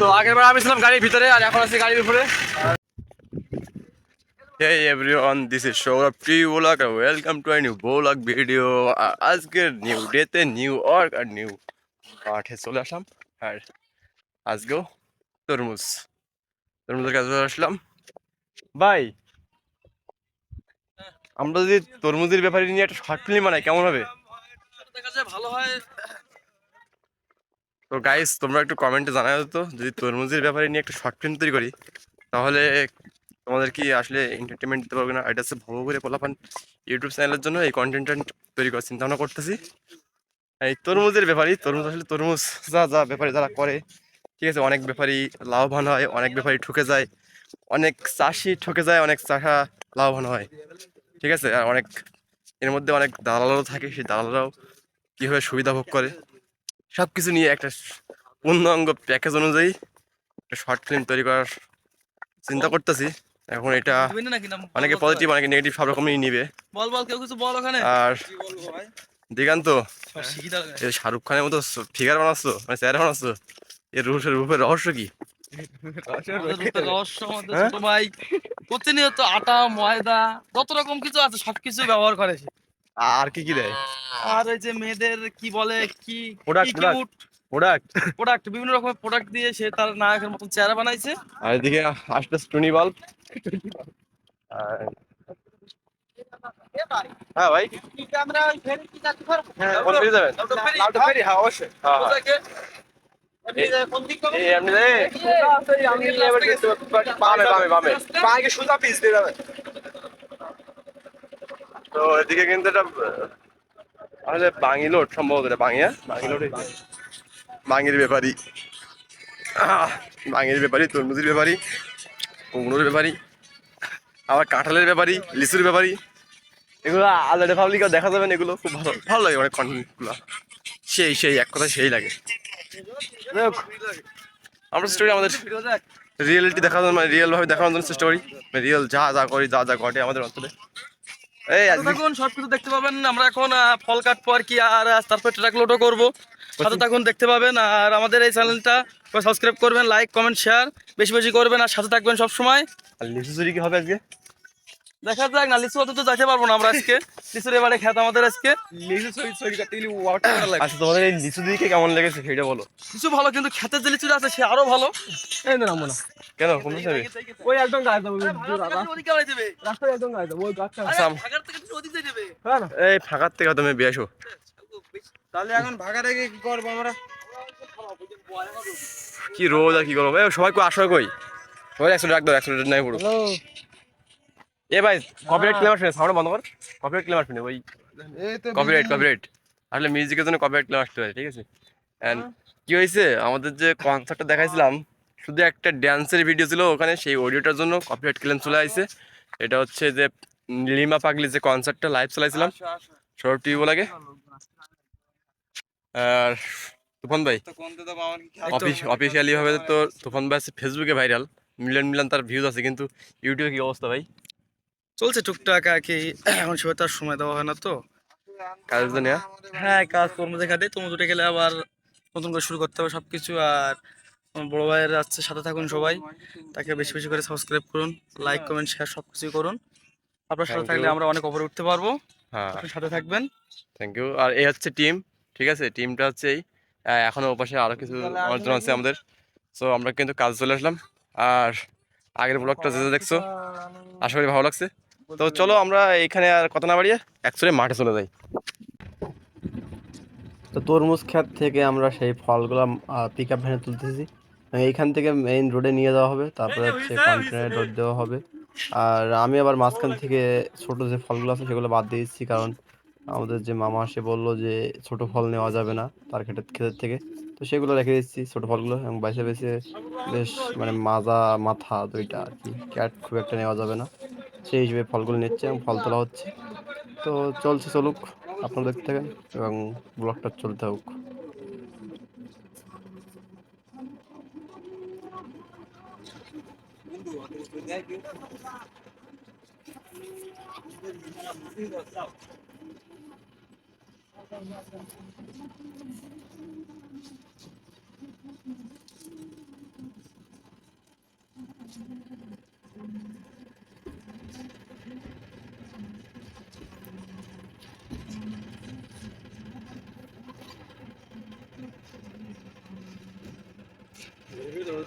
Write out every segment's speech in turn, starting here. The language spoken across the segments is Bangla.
তো আগের বার আমি ছিলাম গাড়ির ভিতরে আর এখন আছি গাড়ির উপরে। Hey everyone, this is Saurabh T Vlog and welcome to a new vlog video. আজকের নিউ ডেতে নিউ অর্ক আর নিউ মাঠে চলে আসলাম। আর আজকেও তরমুজ। তরমুজের কাছে চলে আসলাম। ভাই আমরা যদি তরমুজের ব্যাপারে নিয়ে একটা শর্ট ফিল্ম বানাই কেমন হবে? দেখা যায় ভালো হয়। তো গাইস তোমরা একটু কমেন্টে জানাও তো, যদি তরমুজের ব্যাপারে নিয়ে একটা শর্ট ফিল্ম তৈরি করি, তাহলে তোমাদের কি আসলে এন্টারটেনমেন্ট দিতে পারবে না? এটা হচ্ছে ভালো করে পোলাপান ইউটিউব চ্যানেলের জন্য এই কন্টেন্টটা তৈরি করার চিন্তা ভাবনা করতেছি। এই তরমুজের ব্যাপারই, তরমুজ আসলে তরমুজ, যা যা ব্যাপারে যারা করে, ঠিক আছে, অনেক ব্যাপারই লাভবান হয়, অনেক ব্যাপারই ঠকে যায়, অনেক চাষি ঠকে যায়, অনেক চাষা লাভবান হয়, ঠিক আছে? আর অনেক, এর মধ্যে অনেক দালালও থাকে, সেই দালালরাও কীভাবে সুবিধা ভোগ করে? সব কিছু নিয়ে একটা পূর্ণাঙ্গ প্যাকেজ অনুযায়ী একটা শর্ট ফিল্ম তৈরি করার চিন্তা করতেছি। এখন এটা অনেকে পজিটিভ অনেকে নেগেটিভ সব রকমই নিবে। বল বল কেউ কিছু বল ওখানে? আর দিগান্ত শাহরুখ খানের মতো ফিগার বানাচ্ছ? মানে চেহারা বানাচ্ছ? এর রূপের রূপের রহস্য কি? রহস্য হ্যাঁ? ভাই। প্রতিনিয়ত আটা ময়দা যত রকম কিছু আছে সবকিছু ব্যবহার করে সে। আর কি কি দেয়? আর ওই যে মেয়েদের কি বলে কি product। প্রোডাক্ট প্রোডাক্ট বিভিন্ন রকমের প্রোডাক্ট দিয়ে সে তার নায়কের মতন চেহারা বানাইছে। আর এদিকে আসতে টুনি বাল্ব হ্যাঁ ভাই। কোন দিকে যাবেন। হ্যাঁ, হ্যাঁ। এমনি রে। বামে বামে বামে তো এদিকে কিন্তু এটা আসলে বাঙিলোট সম্ভবত এটা বাঙিয়া? বাঙিলোট বাঙির ব্যাপারী। বাঙির ব্যাপারী তরমুজের ব্যাপারী কুমড়োর ব্যাপারী আবার কাঁঠালের ব্যাপারী লিচুর ব্যাপারী। এগুলো আলাদা পাবলিক দেখা যাবে না এগুলো খুব ভালো ভালো লাগে অনেক কন্টেন্টগুলো সেই সেই এক কথা সেই লাগে। আমরা স্টোরি আমাদের রিয়েলিটি দেখানোর মানে রিয়েল ভাবে দেখানোর জন্য চেষ্টা করি রিয়েল যা যা করি যা যা ঘটে আমাদের অঞ্চলে এই আজকে দেখুন সব দেখতে পাবেন। আমরা এখন ফল কাটবো আর কি আর তারপর ট্রাক লোডও করব। সাথে থাকুন দেখতে পাবেন। আর আমাদের এই চ্যানেলটা সাবস্ক্রাইব করবেন লাইক কমেন্ট শেয়ার বেশি বেশি করবেন আর সাথে থাকবেন সবসময়। আর লিচু চুরি কি হবে আজকে? দেখা যাক না লিচু অত তো যাইতে পারব না আমরা আজকে। লিচুর এবারে খেত আমাদের আজকে। আচ্ছা তোমাদের এই লিচু দিকে কেমন লেগেছে সেটা বলো। লিচু ভালো কিন্তু খেতের যে লিচুটা আছে সে আরও ভালো। কেন কমে যাবে ওই একদম গায়ে রাস্তায় একদম গায়ে দেবো ওই গাছটা। আচ্ছা থেকে তুমি ওদিক দিয়ে দেবে হ্যাঁ না। এই ফাঁকার থেকে তুমি বেশ তাহলে এখন ভাগা রেখে কি করব আমরা? কি রোদ আর কি করব সবাই কই আসো কই? সবাই একশো দাও একশো নাই পুরো হ্যালো এ ভাই কপিরাইট ক্লেম আসবে সাউন্ড বন্ধ কর। কপিরাইট ক্লেম আসবে ওই কপিরাইট কপিরাইট আসলে মিউজিকের জন্য কপিরাইট ক্লেম আসতে পারে ঠিক আছে? এন্ড কি হয়েছে? আমাদের যে কনসার্টটা দেখাইছিলাম শুধু একটা ড্যান্সের ভিডিও ছিল ওখানে সেই অডিওটার জন্য কপিরাইট ক্লেম চলে আসছে এটা হচ্ছে যে লিমা পাগলি যে কনসার্টটা লাইভ চালাইছিলাম। সৌরভ টিভি লাগে আর তুফান ভাই অফিস অফিসিয়ালি ভাবে তো তুফান ভাই আছে ফেসবুকে ভাইরাল মিলিয়ন মিলিয়ন তার ভিউজ আছে কিন্তু ইউটিউবে কি অবস্থা ভাই? চলছে টুকটাক আর কি। এখন সবাই তার সময় দেওয়া হয় না তো। কাজের জন্য হ্যাঁ? কাজ কর্ম দেখা দেয় তোমার দুটো গেলে আবার নতুন করে শুরু করতে হবে সব কিছু আর বড় ভাইয়ের আছে সাথে থাকুন সবাই। তাকে বেশি বেশি করে সাবস্ক্রাইব করুন লাইক কমেন্ট শেয়ার সব কিছুই করুন। আপনার সাথে থাকলে আমরা অনেক উপরে উঠতে পারব। হ্যাঁ। সাথে থাকবেন। থ্যাংক ইউ আর এই হচ্ছে টিম ঠিক আছে? টিমটা হচ্ছে এই আহ, এখনও ওপাশে আরও কিছু অর্জন আছে আমাদের। সো আমরা কিন্তু কাজ চলে আসলাম। আর আগের ব্লগটা যে দেখছ আশা করি ভালো লাগছে। তো চলো আমরা এখানে আর কথা না বাড়িয়ে অ্যাকচুয়ালি মাঠে চলে যাই। তো তরমুজ ক্ষেত থেকে আমরা সেই ফলগুলো পিক আপ ভ্যানে তুলতেছি। এইখান থেকে মেইন রোডে নিয়ে যাওয়া হবে তারপরে হচ্ছে কন্টেনারে রোড দেওয়া হবে। আর আমি আবার মাঝখান থেকে ছোট যে ফলগুলো আছে সেগুলো বাদ দিয়ে দিচ্ছি কারণ আমাদের যে মামা সে বলল যে ছোট ফল নেওয়া যাবে না তার ক্ষেতের ক্ষেতের থেকে। তো সেগুলো রেখে দিচ্ছি ছোট ফলগুলো এবং বাইসে বেছে বেশ মানে মাজা মাথা দুইটা আর কি। ক্যাট খুব একটা নেওয়া যাবে না। সেই হিসেবে ফলগুলো নিচ্ছে এবং ফল তোলা হচ্ছে। তো চলছে চলুক আপনারা দেখতে থাকেন এবং ব্লগটা চলতে হোক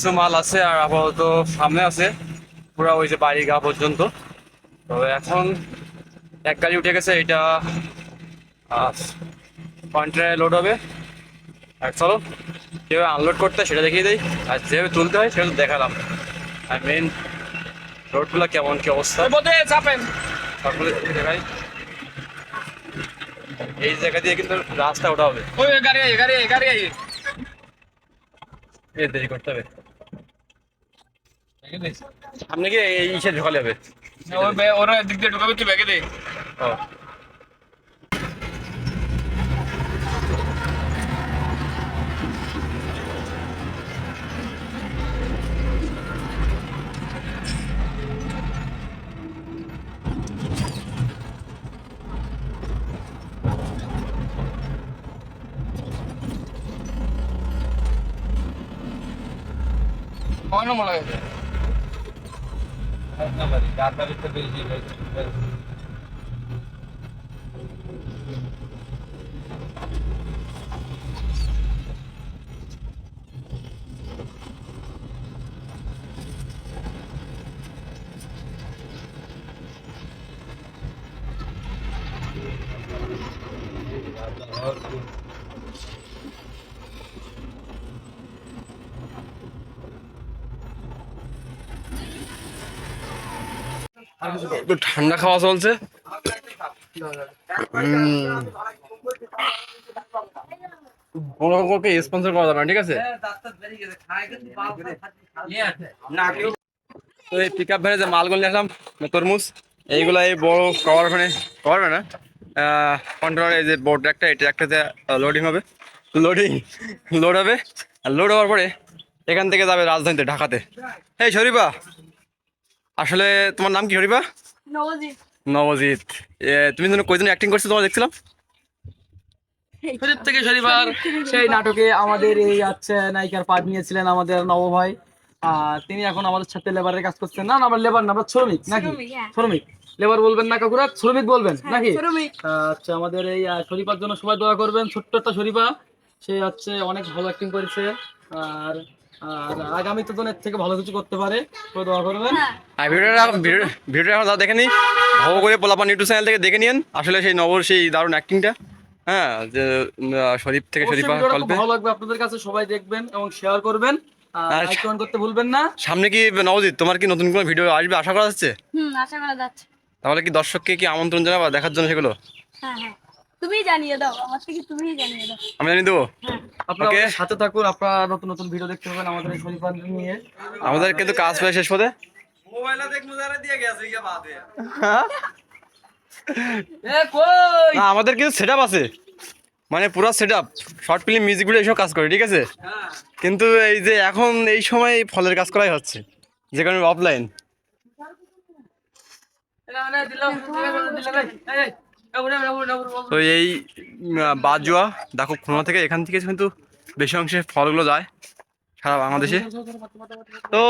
কিছু মাল আছে আর আপাতত সামনে আছে। পুরা ওই যে বাড়ি গা পর্যন্ত। তো এখন এক গাড়ি উঠে গেছে এটা কন্টেনারে লোড হবে। আর চলো কীভাবে আনলোড করতে হয় সেটা দেখিয়ে দেয় আর যেভাবে তুলতে হয় সেটা দেখালাম। আর মেন রোডগুলো কেমন কি অবস্থা? চাপেন। সবগুলো দেখাই। এই জায়গা দিয়ে কিন্তু রাস্তা ওঠা হবে। ওই গাড়ি গাড়ি গাড়ি আই। এ দেরি করতে হবে। সামনে গিয়ে এই ইসে ঢোকালে হবে। ওরা দিক দিয়ে ঢুকাবে তুই ব্যাগে দে। ও। কয় নম্বর লাগে একটু ঠান্ডা খাওয়া চলছে। কোনো স্পন্সর করা যাবে না, ঠিক আছে? তো এই পিক আপ ভ্যানে যে মালগুলো নিয়ে আসলাম তরমুজ, এইগুলো এই বড় কভার ভ্যানে কভার ভ্যানে কন্ট্রোলার এই যে বড় একটা, এটা একটাতে লোডিং হবে। লোডিং লোড হবে। আর লোড হওয়ার পরে এখান থেকে যাবে রাজধানীতে, ঢাকাতে। এই শরীফা আসলে তোমার নাম কি শরীফা নবজিৎ। নবজিৎ। তুমি যেন কয়দিন অ্যাক্টিং করছ তোমার দেখছিলাম? শরীফ থেকে শরীফার সেই নাটকে আমাদের এই হচ্ছে নায়িকার পাঠ নিয়েছিলেন আমাদের নব ভাই। আর তিনি এখন আমাদের সাথে লেবারের কাজ করছেন। না না আমরা লেবার না আমরা শ্রমিক নাকি? শ্রমিক, হ্যাঁ। লেবার বলবেন না কাকুরা শ্রমিক বলবেন নাকি? আচ্ছা আমাদের এই শরীফার জন্য সবাই দোয়া করবেন ছোট্ট একটা শরীফা। সে হচ্ছে অনেক ভালো অ্যাক্টিং করেছে। আর আর আগামীতে তো এর থেকে ভালো কিছু করতে পারে। সবাই দোয়া করবেন? হ্যাঁ। আর ভিডিওটা ভিডিওটা এখন দেখে নি ভালো করে পোলাপান ইউটিউব চ্যানেল থেকে দেখে নিন আসলে সেই নবর সেই দারুণ অ্যাক্টিংটা হ্যাঁ যে শরীফ থেকে শরীফা গল্পে ভালো লাগবে। আপনাদের কাছে সবাই দেখবেন এবং শেয়ার করবেন। করতে ভুলবেন না। সামনে কি নবজিৎ তোমার কি নতুন কোনো ভিডিও আসবে? আশা করা যাচ্ছে? হুম আশা করা যাচ্ছে। তাহলে কি দর্শককে কি আমন্ত্রণ জানাবা দেখার জন্য সেগুলো? হ্যাঁ হ্যাঁ। তুমিই জানিয়ে দাও আমার থেকে তুমিই জানিয়ে দাও। আমি দেবো? হ্যাঁ। আপনারা সাথে থাকুন আপনারা নতুন নতুন ভিডিও দেখতে পাবেন আমাদের এই শরীফান নিয়ে। আমাদের কিন্তু কাজ প্রায় শেষ পথে। মোবাইলে দেখ মুজারে দিয়ে গেছে ইয়া বাদে। এ কই? না আমাদের কিন্তু সেট আছে। মানে পুরো set up short film music video এইসব কাজ করে ঠিক আছে? কিন্তু এই যে এখন এই সময় ফলের কাজ করাই হচ্ছে যে কারণে অফলাইন না তো এই বাজুয়া দেখো খুলনা থেকে এখান থেকে কিন্তু বেশি অংশে ফলগুলো যায় সারা বাংলাদেশে। তো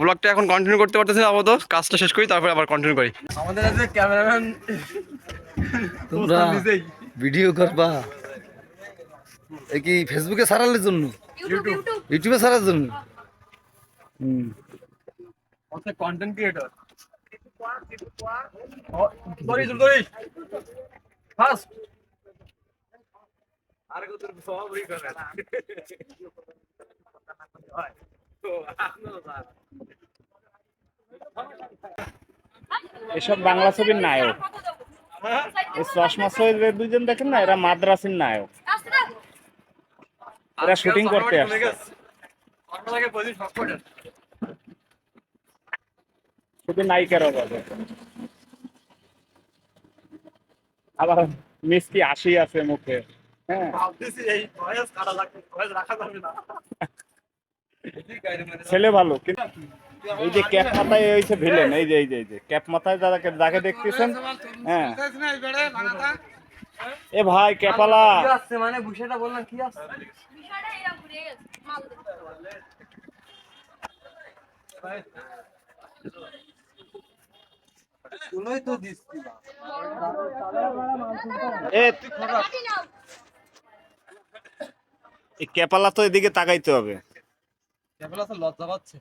ব্লগটা এখন কন্টিনিউ করতে পারতেছি না আপাতত কাজটা শেষ করি তারপরে আবার কন্টিনিউ করি। আমাদের আছে ক্যামেরাম্যান তোমরা ভিডিও করবা। এ কি ফেসবুকে ছাড়ানোর জন্য? ইউটিউব ছাড়ার জন্য? হুম। কন্টেন্ট ক্রিয়েটর দড়ি দড়ি ফাস্ট আর কত সব রি করে এসব বাংলা ছবির নায়ক। এই চশমা ছবির দুইজন দেখেন না এরা মাদ্রাসির নায়ক। এরা শুটিং করতে আসছে। শুধু নায়িকার অভাবে আবার মিষ্টি হাসি আছে মুখে। হ্যাঁ। ছেলে ভালো কিন্তু এই যে ক্যাপ মাথায় হয়েছে ভিলেন এই যে এই যে এই যে ক্যাপ মাথায় যাকে যাকে দেখতেছেন হ্যাঁ। এ ভাই ক্যাপালা। মানে? বুঝেটা বললাম কি ঘুরে মাল তো এ এই ক্যাপালা তো এদিকে তাকাইতে হবে। তো লজ্জা পাচ্ছে।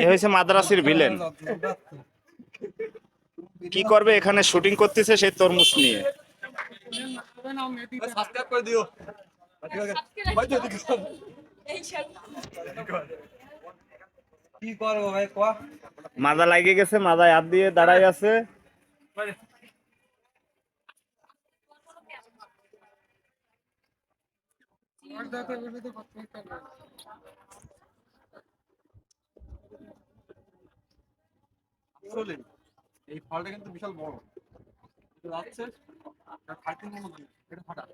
এ হয়েছে মাদ্রাসির ভিলেন। কি করবে এখানে শুটিং করতেছে সেই তরমুজ নিয়ে। সাবস্ক্রাইব করে দিও। কি করব ভাই কোয়া মাজা লাগে গেছে মাজায় হাত দিয়ে দাঁড়াই আছে। এই ফলটা কিন্তু বিশাল বড়। এটা ফাটা।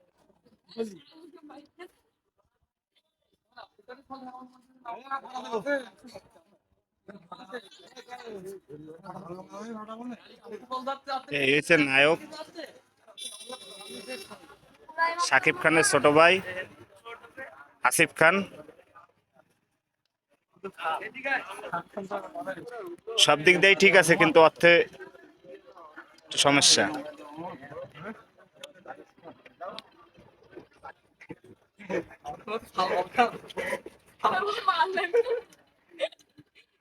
এই নায়ক। সাকিব খানের ছোট ভাই, আসিফ খান। সব দিক দিয়েই ঠিক আছে, কিন্তু অর্থে সমস্যা।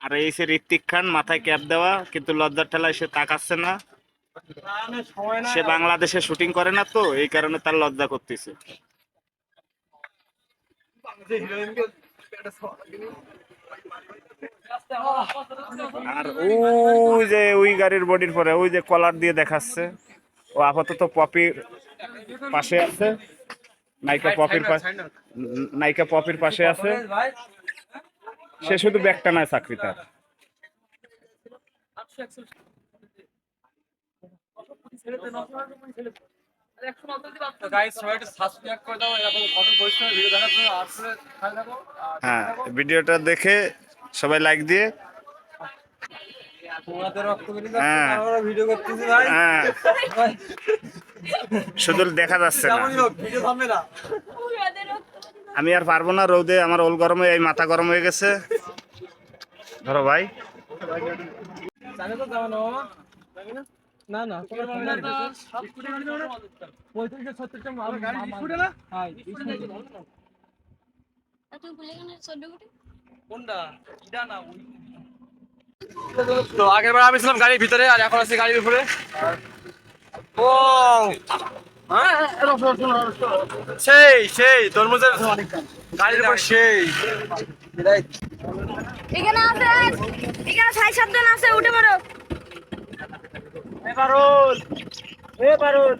আর এই সে ঋত্বিক খান, মাথায় ক্যাপ দেওয়া, কিন্তু লজ্জার ঠেলায় সে তাকাচ্ছে না। সে বাংলাদেশে শুটিং করে না তো, এই কারণে তার লজ্জা করতেছে। আর ওই যে ওই গাড়ির বডির পরে, ওই যে কলার দিয়ে দেখাচ্ছে। ও আপাতত পপির পাশে আছে। নায়িকা পপির পাশে নায়িকা পপির পাশে আছে। সে শুধু ব্যাগটা নয় চাকরি তার। হ্যাঁ ভিডিওটা দেখে সবাই লাইক দিয়ে। হ্যাঁ। আমরা ভিডিও করতেছি ভাই। হ্যাঁ। শুধু দেখা যাচ্ছে না যেমনই হোক ভিডিও থামবে না ওদের আমি আর পারব না রোদে, আমার ওল গরমে এই মাথা গরম হয়ে গেছে। ধরো ভাই। তো আগের বার আমি ছিলাম গাড়ির ভিতরে, আর এখন আছি গাড়ির উপরে। ও? সেই সেই তরমুজের গাড়ির উপর সেই। এখানে আছে এখানে ছাই সাবধান আছে উঠে পড়ো। এ পারুল এ পারুল